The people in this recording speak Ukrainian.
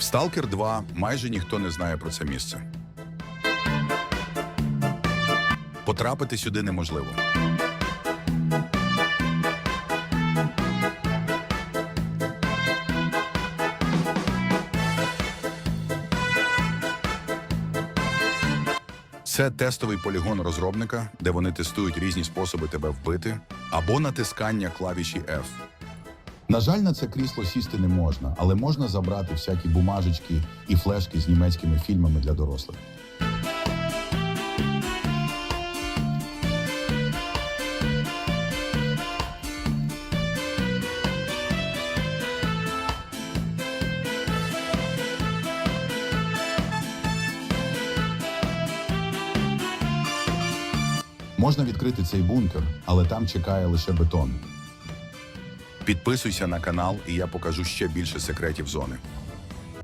В Stalker 2 майже ніхто не знає про це місце. Потрапити сюди неможливо. Це тестовий полігон розробника, де вони тестують різні способи тебе вбити, або натискання клавіші F. На жаль, на це крісло сісти не можна, але можна забрати всякі бумажечки і флешки з німецькими фільмами для дорослих. Можна відкрити цей бункер, але там чекає лише бетон. Підписуйся на канал, і я покажу ще більше секретів зони.